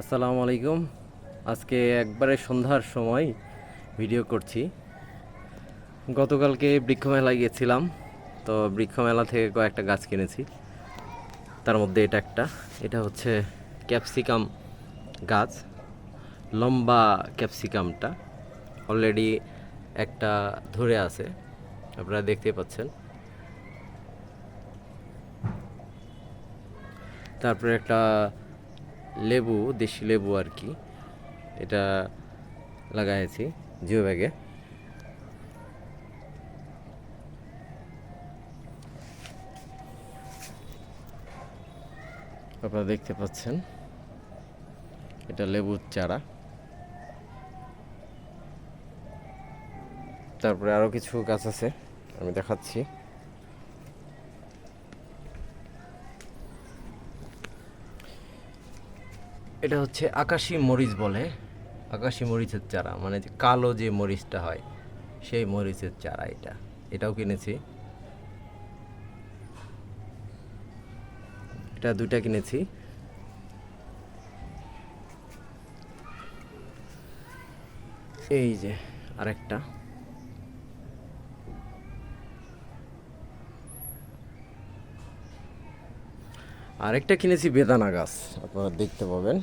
আসসালামু আলাইকুম। আজকে একবারে সন্ধ্যার সময় ভিডিও করছি। গতকালকে বৃক্ষ মেলায় গিয়েছিলাম, তো বৃক্ষ মেলা থেকে কয়েকটা গাছ কিনেছি। তার মধ্যে এটা একটা। এটা হচ্ছে ক্যাপসিকাম গাছ। লম্বা ক্যাপসিকামটা অলরেডি একটা ধরে আছে, আপনারা দেখতে পাচ্ছেন। তারপরে একটা লেবু, দেশি লেবু আর কি। এটা লাগাইছি জিও ব্যাগে। আপনারা দেখতে পাচ্ছেন, এটা লেবুর চারা। তারপরে আরও কিছু গাছ আছে, আমি দেখাচ্ছি। এটা হচ্ছে আকাশি মরিচ বলে। আকাশি মরিচের চারা মানে যে কালো যে মরিচটা হয়, সেই মরিচের চারা এটা। এটাও কিনেছি। এটা দুইটা কিনেছি। এই যে আরেকটা। আরেকটা কিনেছি বেদানা গাছ, আপনারা দেখতে পাবেন।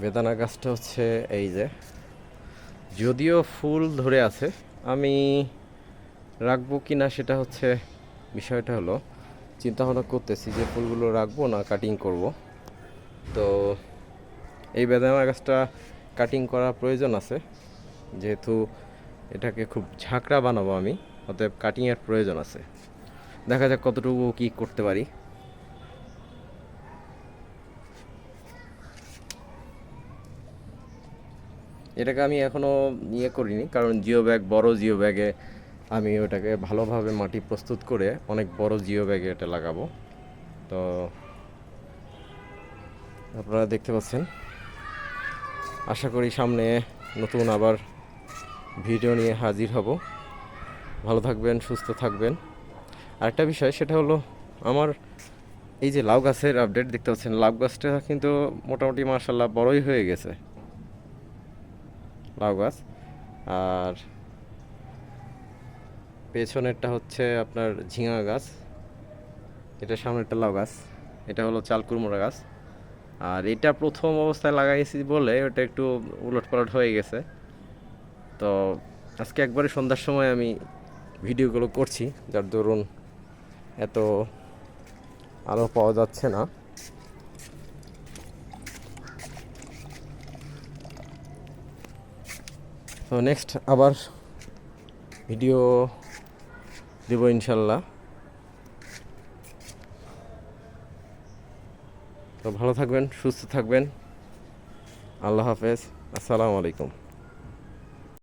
বেদানা গাছটা হচ্ছে এই যে। যদিও ফুল ধরে আছে, আমি রাখব কি না সেটা হচ্ছে বিষয়টা হলো চিন্তা ভাবনা করতেছি যে ফুলগুলো রাখব না কাটিং করব। তো এই বেদানা গাছটা কাটিং করার প্রয়োজন আছে, যেহেতু এটাকে খুব ঝাঁকড়া বানাবো আমি, অতএব কাটিংয়ের প্রয়োজন আছে। দেখা যাক কতটুকু কী করতে পারি। এটাকে আমি এখনও ইয়ে করিনি, কারণ জিও ব্যাগ, বড় জিও ব্যাগে আমি ওটাকে ভালোভাবে মাটি প্রস্তুত করে অনেক বড় জিও ব্যাগে এটা লাগাবো। তো আপনারা দেখতে পাচ্ছেন। আশা করি সামনে নতুন আবার ভিডিও নিয়ে হাজির হব। ভালো থাকবেন, সুস্থ থাকবেন। আরেকটা বিষয়, সেটা হলো আমার এই যে লাউ গাছের আপডেট দেখতে পাচ্ছেন, লাউ গাছটা কিন্তু মোটামুটি মার্শাল্লাহ বড়ই হয়ে গেছে। লাউ গাছ। আর পেছনেরটা হচ্ছে আপনার ঝিঙা গাছ। এটা সামনেরটা লাউ গাছ। এটা হলো চাল চালকুরমোড়া গাছ। আর এটা প্রথম অবস্থায় লাগাইছি বলে ওটা একটু উলট পালট হয়ে গেছে। তো আজকে একবারে সন্ধ্যার সময় আমি ভিডিওগুলো করছি, যার দরুন এত আলো পাওয়া যাচ্ছে না। তো নেক্সট আবার ভিডিও দেব ইনশাল্লাহ। তো ভালো থাকবেন, সুস্থ থাকবেন। আল্লাহ হাফেজ। আসসালামু আলাইকুম।